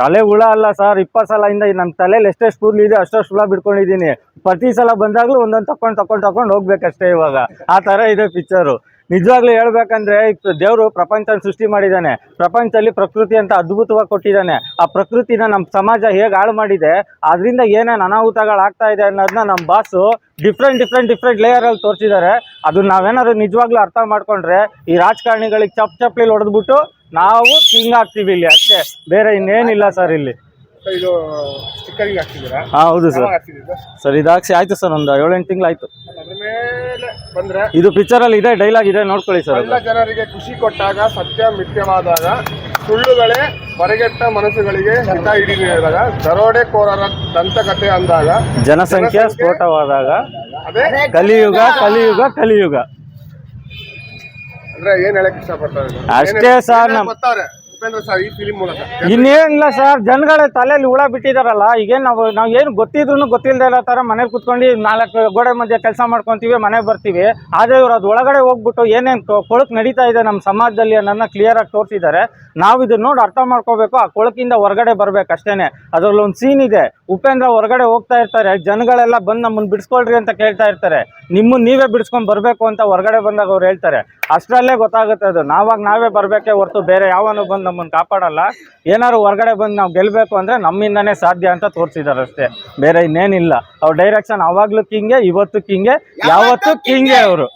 ತಲೆ ಹುಳ ಅಲ್ಲ ಸರ್, ಇಪ್ಪತ್ತು ಸಲ ಇಂದ ನನ್ನ ತಲೆಯಲ್ಲಿ ಎಷ್ಟೆಷ್ಟು ಕೂದಲು ಇದೆ ಅಷ್ಟಷ್ಟು ಹುಳ ಬಿಡ್ಕೊಂಡಿದ್ದೀನಿ ಪ್ರತಿ ಸಲ ಬಂದಾಗಲೂ ಒಂದೊಂದು ತಕೊಂಡು ತಕೊಂಡು ತಕೊಂಡು ಹೋಗ್ಬೇಕಷ್ಟೇ ಇವಾಗ. ಆ ಥರ ಇದೆ ಪಿಕ್ಚರು ನಿಜವಾಗ್ಲೂ ಹೇಳ್ಬೇಕಂದ್ರೆ ದೇವರು ಪ್ರಪಂಚ ಸೃಷ್ಟಿ ಮಾಡಿದ್ದಾನೆ. ಪ್ರಪಂಚದಲ್ಲಿ ಪ್ರಕೃತಿ ಅಂತ ಅದ್ಭುತವಾಗಿ ಕೊಟ್ಟಿದ್ದಾನೆ. ಆ ಪ್ರಕೃತಿನ ನಮ್ಮ ಸಮಾಜ ಹೇಗೆ ಹಾಳು ಮಾಡಿದೆ ಅದರಿಂದ ಏನೇನು ಅನಾಹುತಗಳು ಆಗ್ತಾ ಇದೆ ಅನ್ನೋದನ್ನ ನಮ್ಮ ಬಾಸು ಡಿಫ್ರೆಂಟ್ ಡಿಫ್ರೆಂಟ್ ಡಿಫ್ರೆಂಟ್ ಲೇಯರಲ್ಲಿ ತೋರಿಸಿದ್ದಾರೆ. ಅದು ನಾವೇನಾದ್ರು ನಿಜವಾಗ್ಲೂ ಅರ್ಥ ಮಾಡ್ಕೊಂಡ್ರೆ, ಈ ರಾಜಕಾರಣಿಗಳಿಗೆ ಚಪ್ ಚಪ್ಲಿ ಹೊಡೆದ್ಬಿಟ್ಟು ನಾವು ಕಿಂಗ್ ಆಗ್ತೀವಿ ಇಲ್ಲಿ ಅಷ್ಟೇ. ಬೇರೆ ಇನ್ನೇನಿಲ್ಲ ಸರ್ ಇಲ್ಲಿ. ಇದು ಸ್ಟಿಕ್ಕರಿಂಗ್ ಹಾಕ್ತಿದ್ದೀರಾ? ಹಾಂ ಹೌದು ಸರ್ ಯಾವಾಗ ಸರ್ ಇದಾಕ್ಸಿ ಆಯ್ತು ಸರ್ ಒಂದು ಏಳೆಂಟು ತಿಂಗಳು ಆಯ್ತು ಅದ್ರ ಮೇಲೆ ಬಂದ್ರೆ ಇದು ಇದೆ ಡೈಲಾಗ್ ಇದೆ ನೋಡ್ಕೊಳ್ಳಿ ಸರ್ ಎಲ್ಲ ಜನರಿಗೆ ಖುಷಿ ಕೊಟ್ಟಾಗ ಸತ್ಯ ಮಿಥ್ಯವಾದಾಗ ಸುಳ್ಳುಗಳೇ ಹೊರಗೆಟ್ಟ ಮನಸ್ಸುಗಳಿಗೆ ಹಿತ ಹಿಡಿದಾಗ ದರೋಡೆಕೋರರ ದಂತಕತೆ ಅಂದಾಗ ಜನಸಂಖ್ಯೆ ಸ್ಫೋಟವಾದಾಗ ಅದೇ ಕಲಿಯುಗ ಕಲಿಯುಗ ಕಲಿಯುಗ ಅಂದ್ರೆ ಏನ್ ಹೇಳಕ್ ಇಷ್ಟಪಡ್ತಾರೆ ಇದು? ಅಷ್ಟೇ ಏನ್- ಸರ್ ನಮ್ಮ ನಮ್- ಬರ್ತಾರೆ ಇನ್ನೇನಿಲ್ಲ ಸರ್, ಜನಗಳ ತಲೆಯಲ್ಲಿ ಹುಳ ಬಿಟ್ಟಿದಾರಲ್ಲ, ಈಗೇನು ನಾವು ನಾವು ಏನು ಗೊತ್ತಿದ್ರು ಗೊತ್ತಿಲ್ಲದೆ ಇರೋ ಥರ ಮನೇಲಿ ಕುತ್ಕೊಂಡು ನಾಲ್ಕು ಗೋಡೆ ಮಧ್ಯೆ ಕೆಲಸ ಮಾಡ್ಕೊತೀವಿ, ಮನೆಗೆ ಬರ್ತೀವಿ. ಆದರೆ ಇವ್ರು ಅದು ಒಳಗಡೆ ಹೋಗ್ಬಿಟ್ಟು ಏನೇನು ಕೊಳಕು ನಡೀತಾ ಇದೆ ನಮ್ಮ ಸಮಾಜದಲ್ಲಿ ಅನ್ನೋದನ್ನ ಕ್ಲಿಯರಾಗಿ ತೋರಿಸಿದ್ದಾರೆ. ನಾವು ಇದನ್ನ ನೋಡಿ ಅರ್ಥ ಮಾಡ್ಕೋಬೇಕು, ಆ ಕೊಳಕಿಂದ ಹೊರಗಡೆ ಬರಬೇಕು ಅಷ್ಟೇನೆ. ಅದರಲ್ಲಿ ಒಂದು ಸೀನ್ ಇದೆ. ಉಪೇಂದ್ರ ಹೊರಗಡೆ ಹೋಗ್ತಾ ಇರ್ತಾರೆ. ಜನಗಳೆಲ್ಲ ಬಂದು ನಮ್ಮನ್ನು ಬಿಡಿಸ್ಕೊಳ್ರಿ ಅಂತ ಕೇಳ್ತಾ ಇರ್ತಾರೆ. ನಿಮ್ಮನ್ನು ನೀವೇ ಬಿಡಿಸ್ಕೊಂಡು ಬರಬೇಕು ಅಂತ ಹೊರಗಡೆ ಬಂದಾಗ ಅವ್ರು ಹೇಳ್ತಾರೆ. ಅಷ್ಟರಲ್ಲೇ ಗೊತ್ತಾಗುತ್ತೆ ಅದು. ನಾವಾಗ ನಾವೇ ಬರಬೇಕೇ ಹೊರತು ಬೇರೆ ಯಾವನು ಬಂದು ನಮ್ಮನ್ನು ಕಾಪಾಡಲ್ಲ. ಏನಾದ್ರು ಹೊರಗಡೆ ಬಂದು ನಾವು ಗೆಲ್ಲಬೇಕು ಅಂದರೆ ನಮ್ಮಿಂದನೇ ಸಾಧ್ಯ ಅಂತ ತೋರಿಸಿದ್ದಾರೆ ಅಷ್ಟೇ. ಬೇರೆ ಇನ್ನೇನಿಲ್ಲ. ಅವ್ರ ಡೈರೆಕ್ಷನ್ ಅವಾಗ್ಲೂ ಕಿಂಗೆ ಇವತ್ತು ಕಿಂಗೆ ಯಾವತ್ತೂ ಕಿಂಗೆ ಅವರು.